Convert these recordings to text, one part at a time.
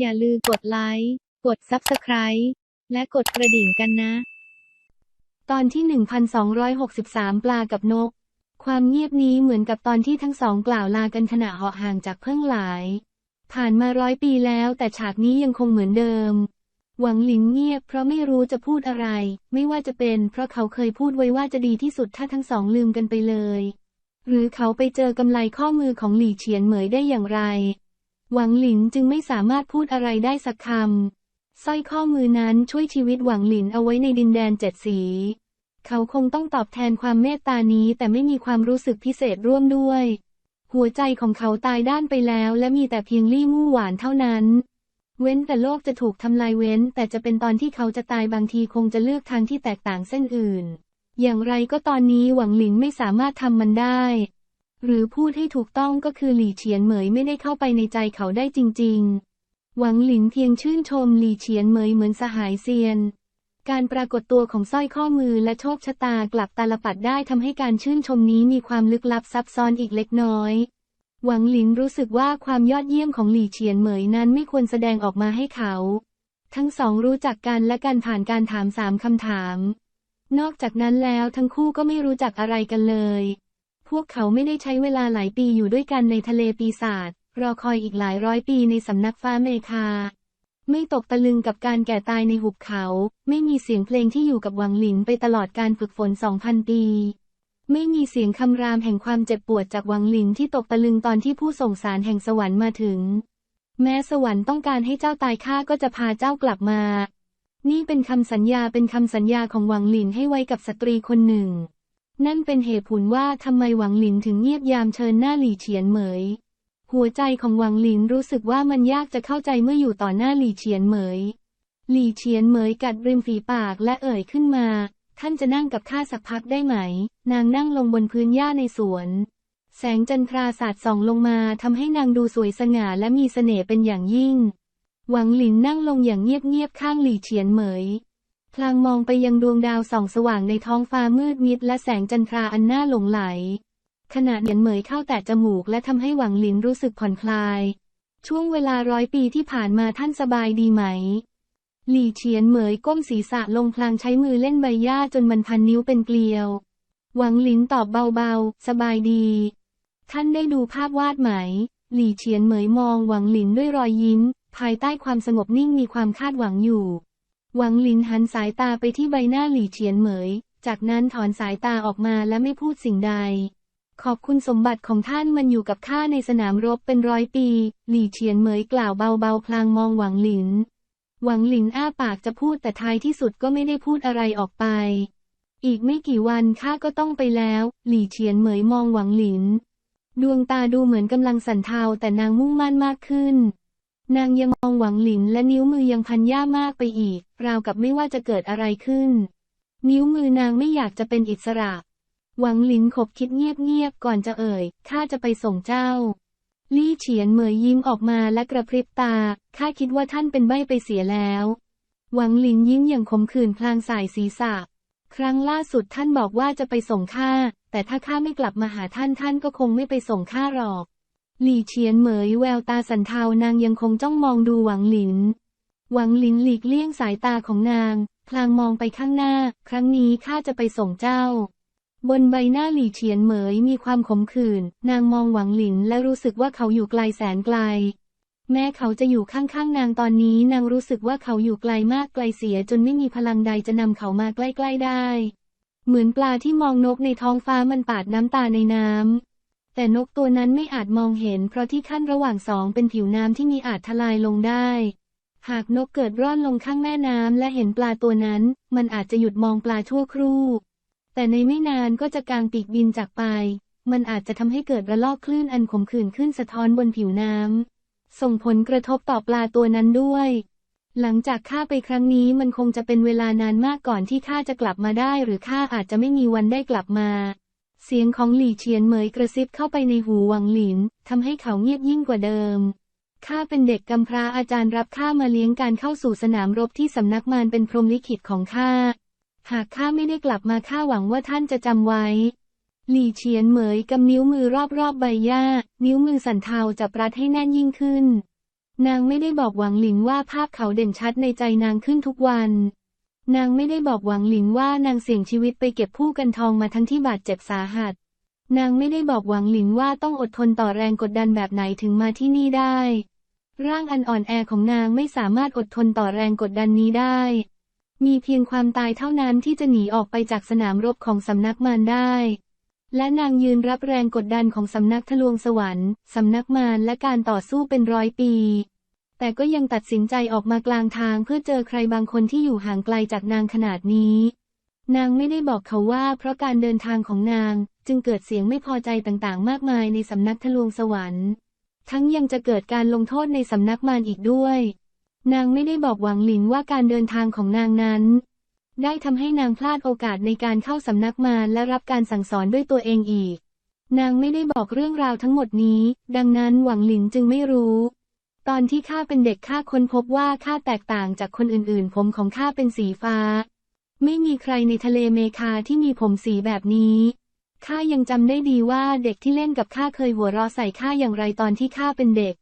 อย่าลืมกดไลค์ กด Subscribe และกดกระดิ่งกันนะ ตอนที่ 1263 ปลากับนก ความเงียบนี้เหมือนกับตอนที่ทั้งสองกล่าวลากันขณะเหาะห่างจากเพิ่งหลาย ผ่านมาร้อยปีแล้วแต่ฉากนี้ยังคงเหมือนเดิม หวังหลินเงียบเพราะไม่รู้จะพูดอะไร ไม่ว่าจะเป็นเพราะเขาเคยพูดไว้ว่าจะดีที่สุดถ้าทั้งสองลืมกันไปเลย หรือเขาไปเจอกำไลข้อมือของหลี่เฉียนเหมยได้อย่างไร หวังหลินจึงไม่สามารถพูดอะไรได้สักคำสร้อยข้อมือนั้นช่วยชีวิตหวังหลินเอาไว้ในดินแดนเจ็ดสี เขาคงต้องตอบแทนความเมตตานี้แต่ไม่มีความรู้สึกพิเศษร่วมด้วย หัวใจของเขาตายด้านไปแล้วและมีแต่เพียงลี่มู่หวานเท่านั้น เว้นแต่โลกจะถูกทำลายเว้น แต่จะเป็นตอนที่เขาจะตายบางทีคงจะเลือกทางที่แตกต่างเส้นอื่น อย่างไรก็ตอนนี้หวังหลินไม่สามารถทำมันได้ หรือพูดให้ถูกต้องก็คือหลี่เฉียนเหมยไม่ได้เข้าไปในใจเขาได้จริง ๆ หวังหลินเพียงชื่นชมหลี่เฉียนเหมยเหมือนสหายเซียน การปรากฏตัวของสร้อยข้อมือและโชคชะตากลับตาลปัดได้ทำให้การชื่นชมนี้มีความลึกลับซับซ้อนอีกเล็กน้อย หวังหลินรู้สึกว่าความยอดเยี่ยมของหลี่เฉียนเหมยนั้นไม่ควรแสดงออกมาให้เขา ทั้งสองรู้จักกันและกันผ่านการถามสามคำถาม นอกจากนั้นแล้วทั้งคู่ก็ไม่รู้จักอะไรกันเลย พวกเขาไม่ได้ใช้เวลาหลายปีอยู่ด้วยกันในทะเลปีศาจรอคอยอีกหลายร้อยปีในสำนักฟ้าเมคา ไม่ตกตะลึงกับการแก่ตายในหุบเขา ไม่มีเสียงเพลงที่อยู่กับหวังหลินไปตลอดการฝึกฝนสองพันปี ไม่มีเสียงคำรามแห่งความเจ็บปวดจากหวังหลินที่ตกตะลึงตอนที่ผู้ส่งสารแห่งสวรรค์มาถึง แม้สวรรค์ต้องการให้เจ้าตายข้าก็จะพาเจ้ากลับมา นี่เป็นคำสัญญาเป็นคำสัญญาของหวังหลินให้ไว้กับสตรีคนหนึ่ง นั่นเป็นเหตุผลว่าทำไมหวังหลินถึงเงียบยามเชิญหน้าหลี่เฉียนเหมย หัวใจของหวังหลินรู้สึกว่ามันยากจะเข้าใจเมื่ออยู่ต่อหน้าหลี่เฉียนเหมย หลี่เฉียนเหมยกัดริมฝีปากและเอ่ยขึ้นมา ท่านจะนั่งกับข้าสักพักได้ไหม นางนั่งลงบนพื้นหญ้าในสวน แสงจันทราสาดส่องลงมาทำให้นางดูสวยสง่าและมีเสน่ห์เป็นอย่างยิ่ง หวังหลินนั่งลงอย่างเงียบๆข้างหลี่เฉียนเหมย พลางมองไปยังดวงดาวส่องสว่างในท้องฟ้ามืดมิดและแสงจันทราอันน่าหลงไหล ขณะเหยียนเหมยเข้าแต่จมูกและทำให้หวังหลินรู้สึกผ่อนคลาย ช่วงเวลาร้อยปีที่ผ่านมาท่านสบายดีไหม หลี่เฉียนเหมยก้มศีรษะลงพลางใช้มือเล่นใบหญ้าจนมันพันนิ้วเป็นเกลียว หวังหลินตอบเบาๆ สบายดี ท่านได้ดูภาพวาดไหม หลี่เฉียนเหมยมองหวังหลินด้วยรอยยิ้ม ภายใต้ความสงบนิ่งมีความคาดหวังอยู่ หวังหลินหันสายตาไปที่ใบหน้าหลี่เฉียนเหมย จากนั้นถอนสายตาออกมาและไม่พูดสิ่งใด ขอบคุณสมบัติของท่านมันอยู่กับข้าในสนามรบเป็นร้อยปี หลี่เฉียนเหมยกล่าวเบาๆพลางมองหวังหลิน หวังหลินอ้าปากจะพูดแต่ท้ายที่สุดก็ไม่ได้พูดอะไรออกไป อีกไม่กี่วันข้าก็ต้องไปแล้ว หลี่เฉียนเหมยมองหวังหลิน ดวงตาดูเหมือนกำลังสั่นเทาแต่นางมุ่งมั่นมากขึ้น นางยังมองหวังหลินและนิ้วมือยังพันย่ามากไปอีก ราวกับไม่ว่าจะเกิดอะไรขึ้น นิ้วมือนางไม่อยากจะเป็นอิสระ หวังหลินขบคิดเงียบๆก่อนจะเอ่ย ข้าจะไปส่งเจ้า ลี่เฉียนเหมยยิ้มออกมาและกระพริบตา ข้าคิดว่าท่านเป็นใบไปเสียแล้ว หวังหลินยิ้มอย่างขมขื่นพลางสายศีรษะ ครั้งล่าสุดท่านบอกว่าจะไปส่งข้า แต่ถ้าข้าไม่กลับมาหาท่านท่านก็คงไม่ไปส่งข้าหรอก หลี่เฉียนเหมยแววตาสันเทานางยังคงจ้องมองดูหวังหลิน หวังหลินหลีกเลี่ยงสายตาของนาง พลางมองไปข้างหน้า ครั้งนี้ข้าจะไปส่งเจ้า บนใบหน้าหลี่เฉียนเหมยมีความขมขื่น นางมองหวังหลินและรู้สึกว่าเขาอยู่ไกลแสนไกล แม้เขาจะอยู่ข้างๆนางตอนนี้นางรู้สึกว่าเขาอยู่ไกลมากไกลเสียจนไม่มีพลังใดจะนำเขามาใกล้ๆได้ เหมือนปลาที่มองนกในท้องฟ้ามันปาดน้ำตาในน้ำ แต่นกตัวนั้นไม่อาจมองเห็นเพราะที่ขั้นระหว่างสองเป็นผิวน้ำที่มีอาจทลายลงได้ หากนกเกิดร่อนลงข้างแม่น้ำและเห็นปลาตัวนั้น มันอาจจะหยุดมองปลาชั่วครู่ แต่ในไม่นานก็จะกางปีกบินจากไป มันอาจจะทำให้เกิดระลอกคลื่นอันขมขื่นขึ้นสะท้อนบนผิวน้ำ ส่งผลกระทบต่อปลาตัวนั้นด้วย หลังจากข้าไปครั้งนี้มันคงจะเป็นเวลานานมากก่อนที่ข้าจะกลับมาได้ หรือข้าอาจจะไม่มีวันได้กลับมา เสียงของหลี่เฉียนเหมยกระซิบเข้าไปในหูหวังหลินทำให้เขาเงียบยิ่งกว่าเดิม ข้าเป็นเด็กกำพร้าอาจารย์รับข้ามาเลี้ยงการเข้าสู่สนามรบที่สำนักมารเป็นพรหมลิขิตของข้า หากข้าไม่ได้กลับมาข้าหวังว่าท่านจะจำไว้ หลี่เฉียนเหมยกำนิ้วมือรอบๆใบหญ้า นิ้วมือสันเทาจับรัดให้แน่นยิ่งขึ้น นางไม่ได้บอกหวังหลินว่าภาพเขาเด่นชัดในใจนางขึ้นทุกวัน นางไม่ได้บอกหวังหลินว่านางเสี่ยงชีวิตไปเก็บผู้กันทองมาทั้งที่บาดเจ็บสาหัส นางไม่ได้บอกหวังหลินว่าต้องอดทนต่อแรงกดดันแบบไหนถึงมาที่นี่ได้ ร่างอันอ่อนแอของนางไม่สามารถอดทนต่อแรงกดดันนี้ได้ มีเพียงความตายเท่านั้นที่จะหนีออกไปจากสนามรบของสำนักมารได้ และนางยืนรับแรงกดดันของสำนักทะลวงสวรรค์สำนักมารและการต่อสู้เป็นร้อยปี แต่ก็ยังตัดสินใจออกมากลางทางเพื่อเจอใครบางคนที่อยู่ห่างไกลจากนางขนาดนี้ นางไม่ได้บอกเขาว่าเพราะการเดินทางของนางจึงเกิดเสียงไม่พอใจต่างๆ มากมายในสำนักทะลวงสวรรค์ ทั้งยังจะเกิดการลงโทษในสำนักมารอีกด้วย นางไม่ได้บอกหวังหลินว่าการเดินทางของนางนั้น ได้ทำให้นางพลาดโอกาสในการเข้าสำนักมารและรับการสั่งสอนด้วยตัวเองอีก นางไม่ได้บอกเรื่องราวทั้งหมดนี้ ดังนั้นหวังหลินจึงไม่รู้ ตอนที่ข้าเป็นเด็กข้าค้นพบว่าข้าแตกต่างจากคนอื่นๆ ผมของข้าเป็นสีฟ้า ไม่มีใครในทะเลเมคาที่มีผมสีแบบนี้ข้ายังจำได้ดีว่าเด็กที่เล่นกับข้าเคยหัวเราะใส่ข้าอย่างไรตอนที่ข้าเป็นเด็ก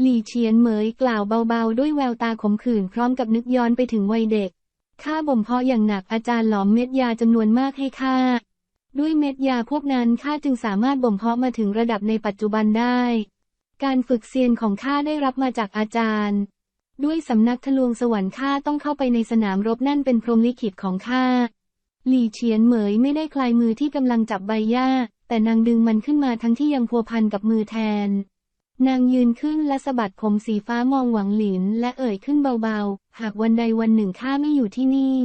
หลี่เฉียนเหมยกล่าวเบาๆ ด้วยแววตาขมขื่นพร้อมกับนึกย้อนไปถึงวัยเด็กข้าบ่มเพาะอย่างหนักอาจารย์หลอมเม็ดยาจำนวนมากให้ข้าด้วยเม็ดยาพวกนั้นข้าจึงสามารถบ่มเพาะมาถึงระดับในปัจจุบันได้ การฝึกเซียนของข้าได้รับมาจากอาจารย์ ด้วยสำนักทะลวงสวรรค์ข้าต้องเข้าไปในสนามรบนั่นเป็นพรหมลิขิตของข้า หลี่เฉียนเหมยไม่ได้คลายมือที่กำลังจับใบหญ้า แต่นางดึงมันขึ้นมาทั้งที่ยังพัวพันกับมือแทน นางยืนขึ้นและสะบัดผมสีฟ้ามองหวังหลินและเอ่ยขึ้นเบาๆ หากวันใดวันหนึ่งข้าไม่อยู่ที่นี่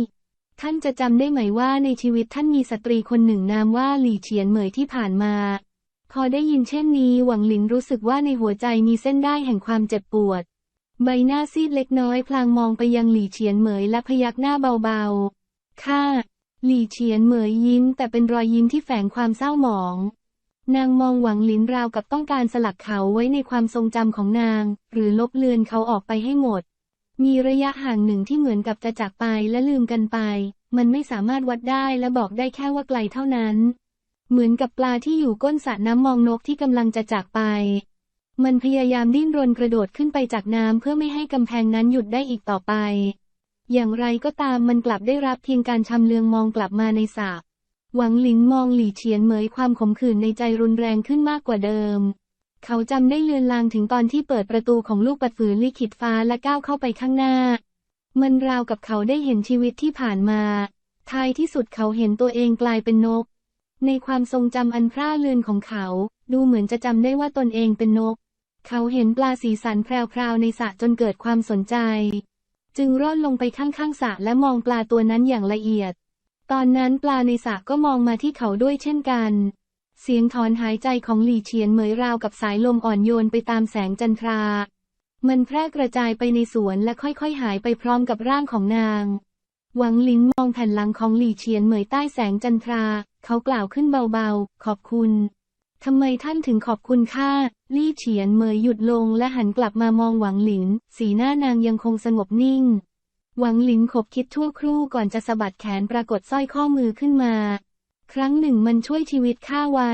ท่านจะจำได้ไหมว่าในชีวิตท่านมีสตรีคนหนึ่งนามว่าหลี่เฉียนเหมยที่ผ่านมา พอได้ยินเช่นนี้หวังหลินรู้สึกว่าในหัวใจมีเส้นได้แห่งความเจ็บปวด ใบหน้าซีดเล็กน้อยพลางมองไปยังหลี่เฉียนเหมยและพยักหน้าเบาๆข้าหลี่เฉียนเหมยยิ้ม แต่เป็นรอยยิ้มที่แฝงความเศร้าหมอง นางมองหวังหลินราวกับต้องการสลักเขาไว้ในความทรงจำของนาง หรือลบเลือนเขาออกไปให้หมด มีระยะห่างหนึ่งที่เหมือนกับจะจากไปและลืมกันไป มันไม่สามารถวัดได้และบอกได้แค่ว่าไกลเท่านั้น เหมือนกับปลาที่อยู่ก้นสระน้ำมองนกที่กำลังจะจากไป มันพยายามดิ้นรนกระโดดขึ้นไปจากน้ำเพื่อไม่ให้กำแพงนั้นหยุดได้อีกต่อไป อย่างไรก็ตามมันกลับได้รับเพียงการชำเลืองมองกลับมาในสระหวังหลินมองหลี่เฉียนเหมยความขมขื่นในใจรุนแรงขึ้นมากกว่าเดิม เขาจำได้เลือนลางถึงตอนที่เปิดประตูของลูกปัดฝืนลิขิตฟ้าและก้าวเข้าไปข้างหน้า มันราวกับเขาได้เห็นชีวิตที่ผ่านมา ท้ายที่สุดเขาเห็นตัวเองกลายเป็นนก ในความทรงจำอันพร่าเลือนของเขา ดูเหมือนจะจำได้ว่าตนเองเป็นนก เขาเห็นปลาสีสันแพรวๆในสระจนเกิดความสนใจ จึงร่อนลงไปข้างๆสระและมองปลาตัวนั้นอย่างละเอียด ตอนนั้นปลาในสระก็มองมาที่เขาด้วยเช่นกัน เสียงถอนหายใจของหลี่เฉียนเหมยราวกับสายลมอ่อนโยนไปตามแสงจันทรา มันแพร่กระจายไปในสวนและค่อยๆหายไปพร้อมกับร่างของนาง หวังลินมองแผ่นหลังของหลี่เฉียนเหมยใต้แสงจันทรา เขากล่าวขึ้นเบาๆ ขอบคุณ ทำไมท่านถึงขอบคุณข้าลี่เฉียนเหมยหยุดลงและหันกลับมามองหวังหลิน สีหน้านางยังคงสงบนิ่ง หวังหลินขบคิดทั่วครู่ก่อนจะสะบัดแขนปรากฏสร้อยข้อมือขึ้นมา ครั้งหนึ่งมันช่วยชีวิตข้าไว้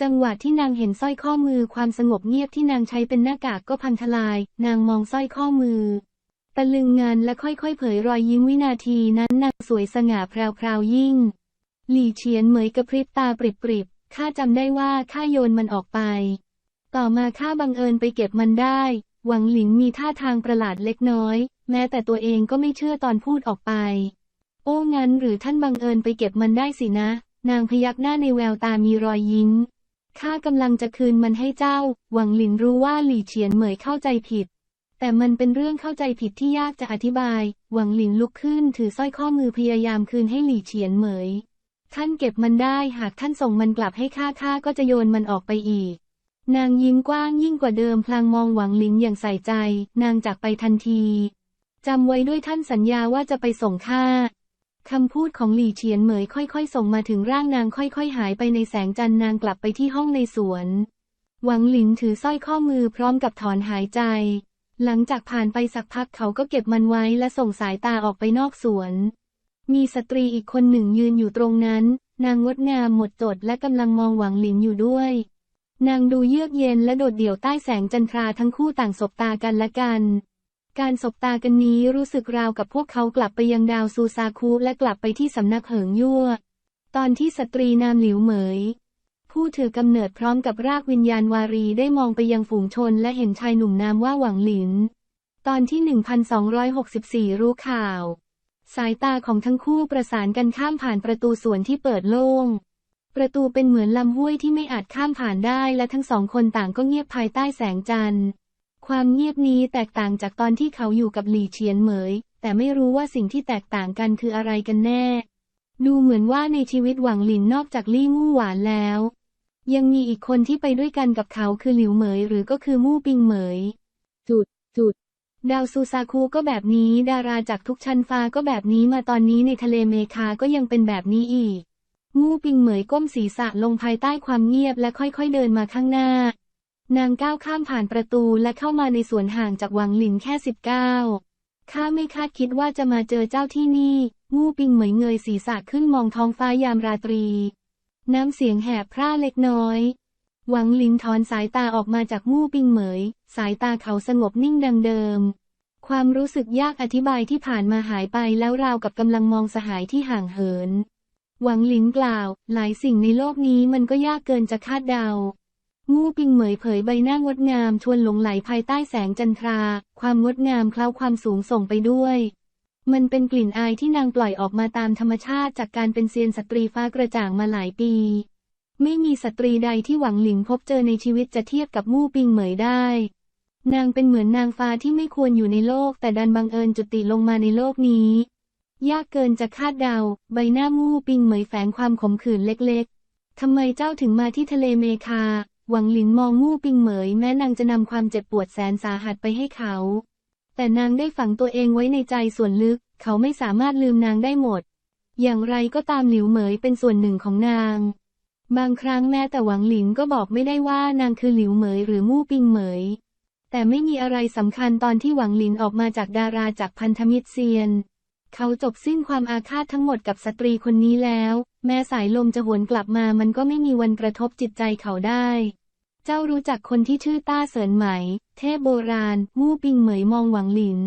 จังหวะที่นางเห็นสร้อยข้อมือความสงบเงียบที่นางใช้เป็นหน้ากากก็พังทลาย นางมองสร้อยข้อมือ ตะลึงงานและค่อยๆ เผยรอยยิ้มวินาทีนั้นนางสวยสง่าแพรวๆยิ่ง หลี่เฉียนเหมยกระพริบตาปริบๆข้าจำได้ว่าข้าโยนมันออกไป ต่อมาข้าบังเอิญไปเก็บมันได้ หวังหลิงมีท่าทางประหลาดเล็กน้อย แม้แต่ตัวเองก็ไม่เชื่อตอนพูดออกไป โอ้งั้นหรือท่านบังเอิญไปเก็บมันได้สินะ นางพยักหน้าในแววตามีรอยยิ้มข้ากำลังจะคืนมันให้เจ้า หวังหลินรู้ว่าหลี่เฉียนเหมยเข้าใจผิด แต่มันเป็นเรื่องเข้าใจผิดที่ยากจะอธิบาย หวังหลินลุกขึ้นถือสร้อยข้อมือพยายามคืนให้หลี่เฉียนเหมย ท่านเก็บมันได้หากท่านส่งมันกลับให้ข้าข้าก็จะโยนมันออกไปอีก นางยิ้มกว้างยิ่งกว่าเดิมพลางมองหวังหลินอย่างใส่ใจ นางจากไปทันทีจำไว้ด้วยท่านสัญญาว่าจะไปส่งข้าคำพูดของหลี่เฉียนเหมยค่อยๆ ส่งมาถึงร่างนางค่อยๆ หายไปในแสงจันทร์นางกลับไปที่ห้องในสวน หวังหลินถือสร้อยข้อมือพร้อมกับถอนหายใจ หลังจากผ่านไปสักพักเขาก็เก็บมันไว้และส่งสายตาออกไปนอกสวน มีสตรีอีกคนหนึ่งยืนอยู่ตรงนั้น นางงดงามหมดจดและกำลังมองหวังหลินอยู่ด้วย นางดูเยือกเย็นและโดดเดี่ยวใต้แสงจันทราทั้งคู่ต่างสบตากันและกัน การสบตากันนี้รู้สึกราวกับพวกเขากลับไปยังดาวซูซาคุและกลับไปที่สำนักเหิงยั่ว ตอนที่สตรีนามหลิวเหมย ผู้ถือกำเนิดพร้อมกับรากวิญญาณวารีได้มองไปยังฝูงชนและเห็นชายหนุ่มนามว่าหวังหลิน ตอนที่ 1264 รู้ข่าว สายตาของทั้งคู่ประสานกันข้ามผ่านประตูสวนที่เปิดโล่ง ประตูเป็นเหมือนลำห้วยที่ไม่อาจข้ามผ่านได้และทั้งสองคนต่างก็เงียบภายใต้แสงจันทร์ ความเงียบนี้แตกต่างจากตอนที่เขาอยู่กับหลี่เฉียนเหมย แต่ไม่รู้ว่าสิ่งที่แตกต่างกันคืออะไรกันแน่ ดูเหมือนว่าในชีวิตหวังหลินนอกจากลี่มู่หวานแล้ว ยังมีอีกคนที่ไปด้วยกันกับเขาคือหลิวเหมยหรือก็คือมู่ปิงเหมย จุดจุด ดาวซูซาคุก็แบบนี้ ดาราจากทุกชั้นฟ้าก็แบบนี้มาตอนนี้ในทะเลเมคาก็ยังเป็นแบบนี้อีก มู่ปิงเหมยก้มศีรษะลงภายใต้ความเงียบและค่อยๆเดินมาข้างหน้า นางก้าวข้ามผ่านประตูและเข้ามาในสวนห่างจากหวังหลินแค่สิบเก้าข้าไม่คาดคิดว่าจะมาเจอเจ้าที่นี่ มู่ปิงเหมยเงยศีรษะขึ้นมองท้องฟ้ายามราตรี น้ำเสียงแหบพร่าเล็กน้อย หวังหลินถอนสายตาออกมาจากมู่ปิงเหมย สายตาเขาสงบนิ่งดังเดิม ความรู้สึกยากอธิบายที่ผ่านมาหายไปแล้วราวกับกำลังมองสหายที่ห่างเหิน หวังหลินกล่าว หลายสิ่งในโลกนี้มันก็ยากเกินจะคาดเดามู่ปิงเหมยเผยใบหน้างดงามชวนหลงไหลภายใต้แสงจันทรา ความงดงามเคล้าความสูงส่งไปด้วย มันเป็นกลิ่นอายที่นางปล่อยออกมาตามธรรมชาติจากการเป็นเซียนสตรีฟ้ากระจ่างมาหลายปี ไม่มีสตรีใดที่หวังหลินพบเจอในชีวิตจะเทียบกับมู่ปิงเหมยได้ นางเป็นเหมือนนางฟ้าที่ไม่ควรอยู่ในโลก แต่ดันบังเอิญจุติลงมาในโลกนี้ ยากเกินจะคาดเดา ใบหน้ามู่ปิงเหมยแฝงความขมขื่นเล็กๆทำไมเจ้าถึงมาที่ทะเลเมคา หวังหลินมองมู่ปิงเหมย แม้นางจะนำความเจ็บปวดแสนสาหัสไปให้เขา แต่นางได้ฝังตัวเองไว้ในใจส่วนลึก เขาไม่สามารถลืมนางได้หมด อย่างไรก็ตามหลิวเหมยเป็นส่วนหนึ่งของนาง บางครั้งแม้แต่หวังหลินก็บอกไม่ได้ว่านางคือหลิวเหมยหรือมู่ปิงเหมย แต่ไม่มีอะไรสำคัญตอนที่หวังหลินออกมาจากดาราจากพันธมิตรเซียน เขาจบสิ้นความอาฆาตทั้งหมดกับสตรีคนนี้แล้ว แม้สายลมจะหวนกลับมามันก็ไม่มีวันกระทบจิตใจเขาได้ เจ้ารู้จักคนที่ชื่อต้าเสินไหม เทพโบราณ มู่ ปิงเหมยมองหวังหลิน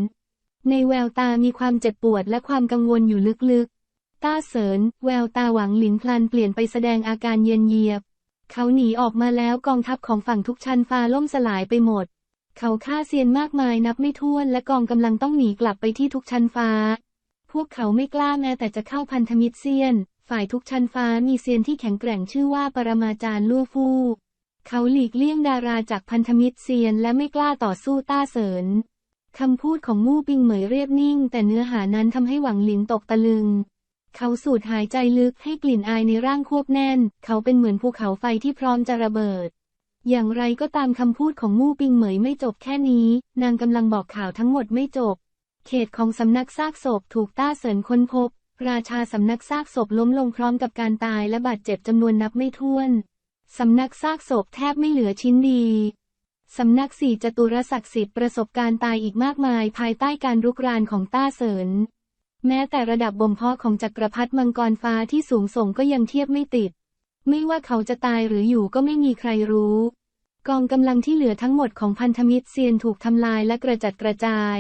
ในแววตามีความเจ็บปวดและความกังวลอยู่ลึกๆ ต้าเสินแววตาหวังหลินพลันเปลี่ยนไปแสดงอาการเย็นเยียบ เขาหนีออกมาแล้วกองทัพของฝั่งทุกชั้นฟ้าล่มสลายไปหมด เขาฆ่าเซียนมากมายนับไม่ถ้วนและกองกำลังต้องหนีกลับไปที่ทุกชั้นฟ้า พวกเขาไม่กล้าแม้แต่จะเข้าพันธมิตรเซียน ฝ่ายทุกชั้นฟ้ามีเซียนที่แข็งแกร่งชื่อว่าปรมาจารย์ลู่ฟู่ เขาหลีกเลี่ยงดาราจากพันธมิตรเซียนและไม่กล้าต่อสู้ต้าเสินคำพูดของมู่ปิงเหมยเรียบนิ่ง แต่เนื้อหานั้นทำให้หวังหลินตกตะลึง เขาสูดหายใจลึกให้กลิ่นอายในร่างควบแน่น เขาเป็นเหมือนภูเขาไฟที่พร้อมจะระเบิด อย่างไรก็ตามคำพูดของมู่ปิงเหมยไม่จบแค่นี้ นางกำลังบอกข่าวทั้งหมดไม่จบ เขตของสำนักซากศพถูกต้าเสินค้นพบ ราชาสำนักซากศพล้มลงพร้อมกับการตายและบาดเจ็บจำนวนนับไม่ถ้วน สำนักซากศพแทบไม่เหลือชิ้นดีสำนักสี่จตุรศักดิ์สิทธิ์ประสบการณ์ตายอีกมากมายภายใต้การรุกรานของต้าเสินแม้แต่ระดับบ่มเพาะของจักรพรรดิมังกรฟ้าที่สูงส่งก็ยังเทียบไม่ติด ไม่ว่าเขาจะตายหรืออยู่ก็ไม่มีใครรู้ กองกำลังที่เหลือทั้งหมดของพันธมิตรเซียนถูกทำลายและกระจัดกระจาย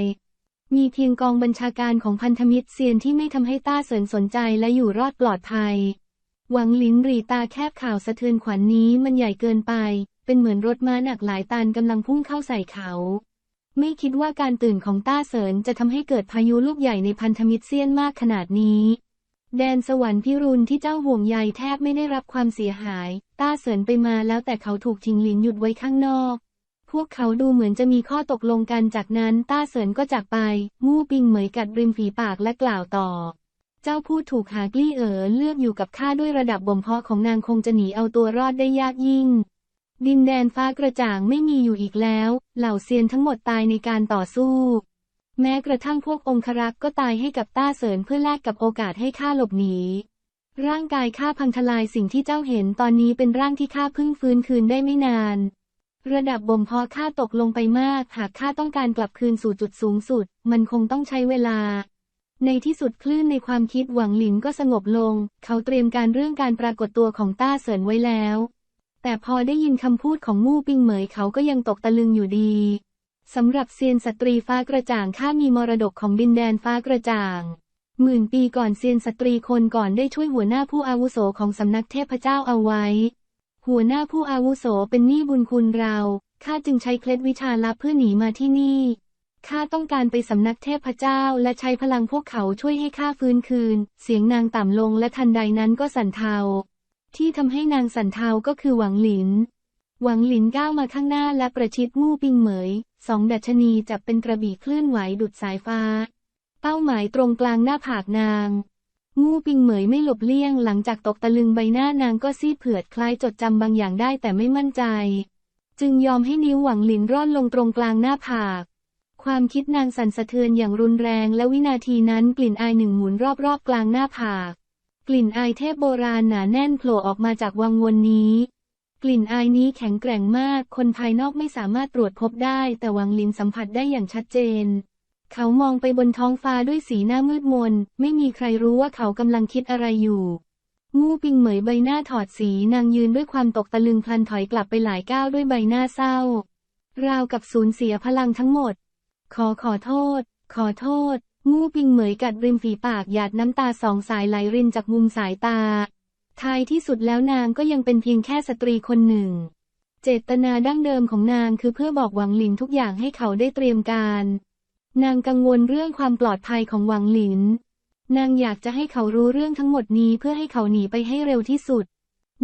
มีเพียงกองบัญชาการของพันธมิตรเซียนที่ไม่ทำให้ต้าเสินสนใจและอยู่รอดปลอดภัย หวังลินรีตาแคบข่าวสะเทือนขวัญนนี้มันใหญ่เกินไป เป็นเหมือนรถม้าหนักหลายตันกำลังพุ่งเข้าใส่เขา ไม่คิดว่าการตื่นของต้าเสินจะทำให้เกิดพายุลูกใหญ่ในพันธมิตรเซียนมากขนาดนี้ แดนสวรรค์พิรุณที่เจ้าห่วงใยแทบไม่ได้รับความเสียหาย ต้าเสินไปมาแล้วแต่เขาถูกชิงหลินหยุดไว้ข้างนอกพวกเขาดูเหมือนจะมีข้อตกลงกันจากนั้นต้าเสินก็จากไป มู่ปิงเหมยกัดริมฝีปากและกล่าวต่อ เจ้าพูดถูกหากลี่เอ๋อเลือกอยู่กับข้าด้วยระดับบ่มเพาะของนางคงจะหนีเอาตัวรอดได้ยากยิ่ง ดินแดนฟ้ากระจ่างไม่มีอยู่อีกแล้ว เหล่าเซียนทั้งหมดตายในการต่อสู้ แม้กระทั่งพวกองครักษ์ก็ตายให้กับต้าเสินเพื่อแลกกับโอกาสให้ข้าหลบหนีร่างกายข้าพังทลายสิ่งที่เจ้าเห็นตอนนี้เป็นร่างที่ข้าเพิ่งฟื้นคืนได้ไม่นาน ระดับบ่มเพาะข้าตกลงไปมาก หากข้าต้องการกลับคืนสู่จุดสูงสุด มันคงต้องใช้เวลา ในที่สุดคลื่นในความคิดหวังหลินก็สงบลง เขาเตรียมการเรื่องการปรากฏตัวของต้าเสินไว้แล้ว แต่พอได้ยินคำพูดของมู่ปิงเหมยเขาก็ยังตกตะลึงอยู่ดี สำหรับเซียนสตรีฟ้ากระจ่างข้ามีมรดกของดินแดนฟ้ากระจ่าง หมื่นปีก่อนเซียนสตรีคนก่อนได้ช่วยหัวหน้าผู้อาวุโสของสำนักเทพเจ้าเอาไว้ หัวหน้าผู้อาวุโสเป็นหนี้บุญคุณเราข้าจึงใช้เคล็ดวิชาลับเพื่อหนีมาที่นี่ ข้าต้องการไปสำนักเทพเจ้าและใช้พลังพวกเขาช่วยให้ข้าฟื้นคืน เสียงนางต่ำลงและทันใดนั้นก็สั่นเทา ที่ทำให้นางสั่นเทาก็คือหวังหลิน หวังหลินก้าวมาข้างหน้าและประชิดมู่ปิงเหมย สองดัชนีจับเป็นกระบี่เคลื่อนไหวดุดสายฟ้า เป้าหมายตรงกลางหน้าผากนางมู่ปิงเหมยไม่หลบเลี่ยงหลังจากตกตะลึงใบหน้านางก็ซีดเผือดคล้ายจดจำบางอย่างได้แต่ไม่มั่นใจ จึงยอมให้นิ้วหวังหลินร่อนลงตรงกลางหน้าผาก ความคิดนางสั่นสะเทือนอย่างรุนแรงและวินาทีนั้นกลิ่นอายหนึ่งหมุนรอบๆกลางหน้าผาก กลิ่นอายเทพโบราณหนาแน่นโผล่ออกมาจากวังวนนี้ กลิ่นอายนี้แข็งแกร่งมาก คนภายนอกไม่สามารถตรวจพบได้ แต่วังลินสัมผัสได้อย่างชัดเจน เขามองไปบนท้องฟ้าด้วยสีหน้ามืดมน ไม่มีใครรู้ว่าเขากำลังคิดอะไรอยู่ งูปิงเหมยใบหน้าถอดสีนางยืนด้วยความตกตะลึงพลันถอยกลับไปหลายก้าวด้วยใบหน้าเศร้าราวกับสูญเสียพลังทั้งหมด ขอขอโทษ ขอโทษ งูปิงเหมยกัดริมฝีปากหยาดน้ำตาสองสายไหลรินจากมุมสายตา ท้ายที่สุดแล้วนางก็ยังเป็นเพียงแค่สตรีคนหนึ่ง เจตนาดั้งเดิมของนางคือเพื่อบอกหวังหลินทุกอย่างให้เขาได้เตรียมการ นางกังวลเรื่องความปลอดภัยของหวังหลิน นางอยากจะให้เขารู้เรื่องทั้งหมดนี้เพื่อให้เขาหนีไปให้เร็วที่สุด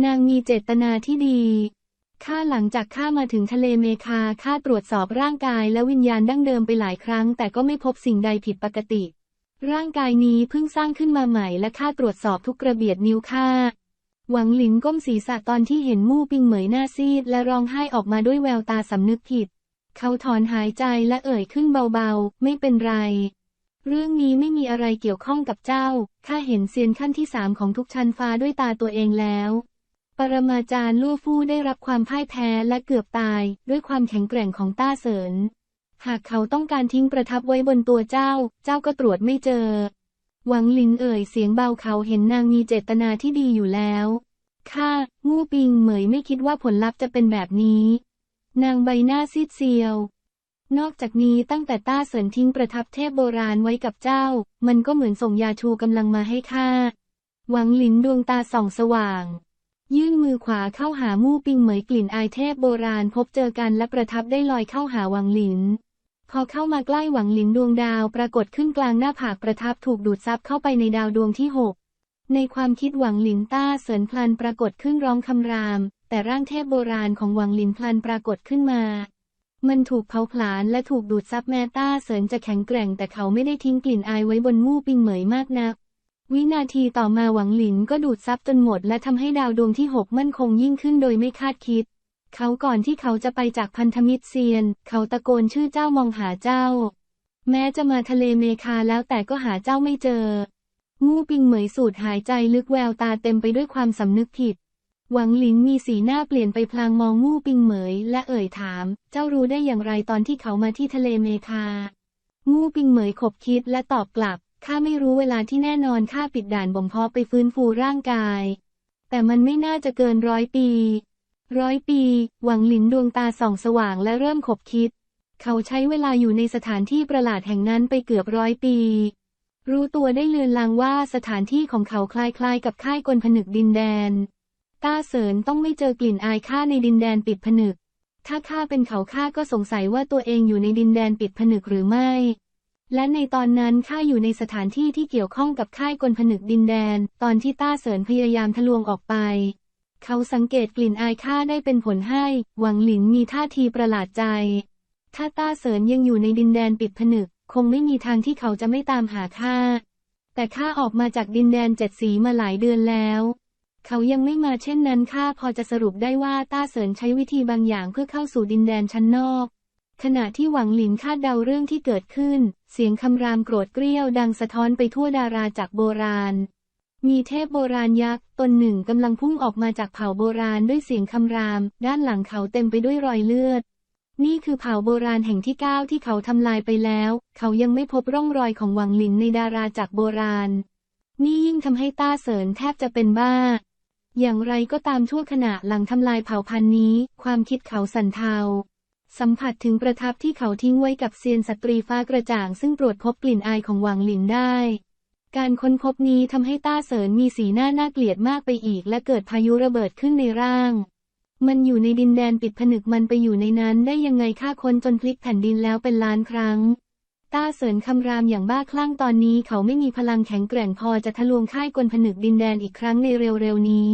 นางมีเจตนาที่ดี ข้าหลังจากข้ามาถึงทะเลเมคาข้าตรวจสอบร่างกายและวิญญาณดั้งเดิมไปหลายครั้ง แต่ก็ไม่พบสิ่งใดผิดปกติ ร่างกายนี้เพิ่งสร้างขึ้นมาใหม่และข้าตรวจสอบทุกกระเบียดนิ้วข้าหวังหลินก้มศีรษะตอนที่เห็นมู่ปิงเหมยหน้าซีด และร้องไห้ออกมาด้วยแววตาสำนึกผิด เขาถอนหายใจและเอ่ยขึ้นเบาๆ ไม่เป็นไร เรื่องนี้ไม่มีอะไรเกี่ยวข้องกับเจ้า ข้าเห็นเซียนขั้นที่สามของทุกชั้นฟ้าด้วยตาตัวเองแล้ว ปรมาจารย์ลู่ฟู่ได้รับความพ่ายแพ้และเกือบตาย ด้วยความแข็งแกร่งของต้าเสิน หากเขาต้องการทิ้งประทับไว้บนตัวเจ้า เจ้าก็ตรวจไม่เจอ หวังลินเอ่ยเสียงเบาเขาเห็นนางมีเจตนาที่ดีอยู่แล้วข้างูปิงเหมยไม่คิดว่าผลลัพธ์จะเป็นแบบนี้ นางใบหน้าซีดเซียว นอกจากนี้ตั้งแต่ต้าเสินทิ้งประทับเทพโบราณไว้กับเจ้า มันก็เหมือนส่งยาชูกำลังมาให้ข้า หวังหลินดวงตาส่องสว่าง ยื่นมือขวาเข้าหามู่ปิงเหมยกลิ่นอายเทพโบราณพบเจอกันและประทับได้ลอยเข้าหาหวังหลิน พอเข้ามาใกล้หวังหลินดวงดาวปรากฏขึ้นกลางหน้าผากประทับถูกดูดซับเข้าไปในดาวดวงที่หกในความคิดหวังหลินต้าเสินพลันปรากฏขึ้นร้องคำราม แต่ร่างเทพโบราณของหวังหลินพลันปรากฏขึ้นมา มันถูกเผาผลาญและถูกดูดซับแม้ต้าเสินจะแข็งแกร่งแต่เขาไม่ได้ทิ้งกลิ่นอายไว้บนมู่ปิงเหมยมากนัก วินาทีต่อมาหวังหลินก็ดูดซับจนหมด และทำให้ดาวดวงที่หกมั่นคงยิ่งขึ้นโดยไม่คาดคิด เขาก่อนที่เขาจะไปจากพันธมิตรเซียน เขาตะโกนชื่อเจ้ามองหาเจ้า แม้จะมาทะเลเมคาแล้วแต่ก็หาเจ้าไม่เจอ งูปิงเหมยสูดหายใจลึกแววตาเต็มไปด้วยความสำนึกผิด หวังหลินมีสีหน้าเปลี่ยนไปพลางมองงูปิงเหมย และเอ่ยถาม เจ้ารู้ได้อย่างไรตอนที่เขามาที่ทะเลเมคา งูปิงเหมยขบคิดและตอบกลับ ข้าไม่รู้เวลาที่แน่นอนข้าปิดด่านบ่มเพาะไปฟื้นฟูร่างกาย แต่มันไม่น่าจะเกินร้อยปี ร้อยปี หวังหลินดวงตาส่องสว่างและเริ่มขบคิด เขาใช้เวลาอยู่ในสถานที่ประหลาดแห่งนั้นไปเกือบร้อยปี รู้ตัวได้เลือนลางว่าสถานที่ของเขาคล้ายๆ กับค่ายกลผนึกดินแดน ต้าเสินต้องไม่เจอกลิ่นอายข้าในดินแดนปิดผนึก ถ้าข้าเป็นเขาข้าก็สงสัยว่าตัวเองอยู่ในดินแดนปิดผนึกหรือไม่ และในตอนนั้นข้าอยู่ในสถานที่ที่เกี่ยวข้องกับค่ายกลผนึกดินแดน ตอนที่ต้าเสินพยายามทะลวงออกไป เขาสังเกตกลิ่นอายข้าได้เป็นผลให้ หวังหลินมีท่าทีประหลาดใจ ถ้าต้าเสินยังอยู่ในดินแดนปิดผนึก คงไม่มีทางที่เขาจะไม่ตามหาข้า แต่ข้าออกมาจากดินแดนเจ็ดสีมาหลายเดือนแล้ว เขายังไม่มาเช่นนั้นข้าพอจะสรุปได้ว่าต้าเสินใช้วิธีบางอย่างเพื่อเข้าสู่ดินแดนชั้นนอก ขณะที่หวังหลินคาดเดาเรื่องที่เกิดขึ้น เสียงคำรามโกรธเกรี้ยวดังสะท้อนไปทั่วดาราจากโบราณ มีเทพโบราณยักษ์ตนหนึ่งกำลังพุ่งออกมาจากเผ่าโบราณด้วยเสียงคำราม ด้านหลังเขาเต็มไปด้วยรอยเลือด นี่คือเผ่าโบราณแห่งที่เก้าที่เขาทำลายไปแล้ว เขายังไม่พบร่องรอยของหวังหลินในดาราจากโบราณ นี่ยิ่งทำให้ต้าเสินแทบจะเป็นบ้าอย่างไรก็ตามชั่วขณะหลังทำลายเผ่าพันธุ์นี้ ความคิดเขาสั่นเทา สัมผัสถึงประทับที่เขาทิ้งไว้กับเซียนสตรีฟ้ากระจ่าง ซึ่งตรวจพบกลิ่นอายของหวังหลินได้ การค้นพบนี้ทำให้ต้าเสริญมีสีหน้าน่าเกลียดมากไปอีก และเกิดพายุระเบิดขึ้นในร่าง มันอยู่ในดินแดนปิดผนึกมันไปอยู่ในนั้นได้ยังไงฆ่าคนจนพลิกแผ่นดินแล้วเป็นล้านครั้ง ต้าเสริญคำรามอย่างบ้าคลั่งตอนนี้เขาไม่มีพลังแข็งแกร่งพอจะทะลวงค่ายกลผนึกดินแดนอีกครั้งในเร็วๆนี้